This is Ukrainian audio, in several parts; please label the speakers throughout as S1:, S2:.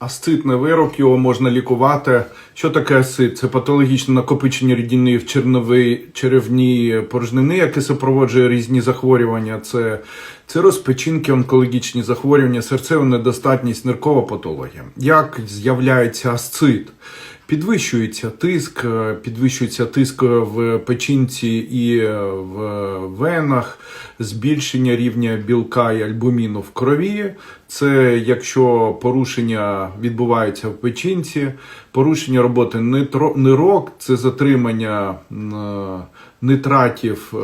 S1: Асцитний вирок його можна лікувати. Що таке асцит? Це патологічне накопичення рідини в черновій черевній порожнини, яке супроводжує різні захворювання. Це цироспечінки, онкологічні захворювання, серцева недостатність, ниркова патологія. Як з'являється асцит? Підвищується тиск, е, підвищується тиск в печінці і е, в венах, збільшення рівня білка і альбуміну в крові. Це якщо порушення відбувається в печінці, порушення роботи нирок, це затримання е, нитратів е,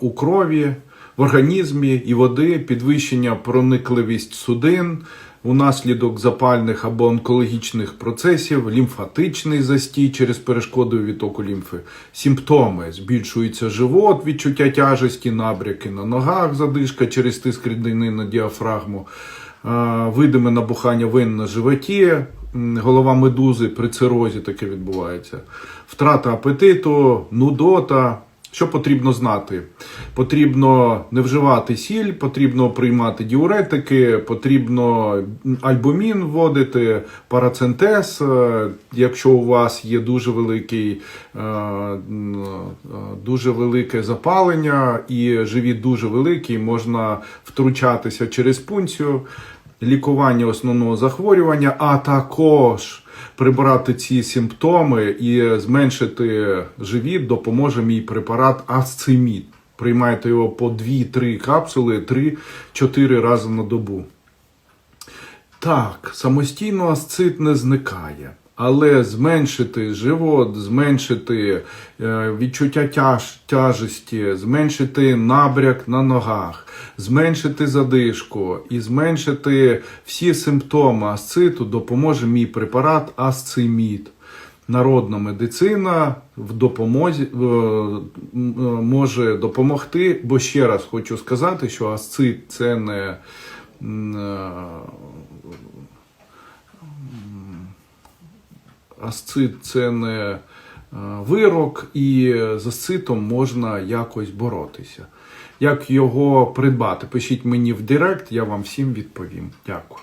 S1: у крові в організмі і води, підвищення проникливість судин унаслідок запальних або онкологічних процесів, лімфатичний застій через перешкоду відтоку лімфи, симптоми. Збільшується живот, відчуття тяжесті, набряки на ногах, задишка через тиск рідини на діафрагму, видиме набухання вен на животі, голова медузи при цирозі таке відбувається, втрата апетиту, нудота. Що потрібно знати? Потрібно не вживати сіль, потрібно приймати діуретики, потрібно альбумін вводити, парацентез. е, Якщо у вас є дуже великий, е, е, дуже велике запалення і живіт дуже великий, можна втручатися через пункцію, лікування основного захворювання, а також прибрати ці симптоми і зменшити живіт допоможе мій препарат Асцимід. Приймайте його по 2-3 капсули 3-4 рази на добу. Так, самостійно асцит не зникає. Але зменшити живот, зменшити е, відчуття тяж, тяжесті, зменшити набряк на ногах, зменшити задишку і зменшити всі симптоми асциту допоможе мій препарат Асцимід. Народна медицина в допомозі е, е, може допомогти, бо ще раз хочу сказати, що асцит це не асцит це не е, вирок, і з асцитом можна якось боротися. Як його придбати? Пишіть мені в Директ, я вам всім відповім. Дякую.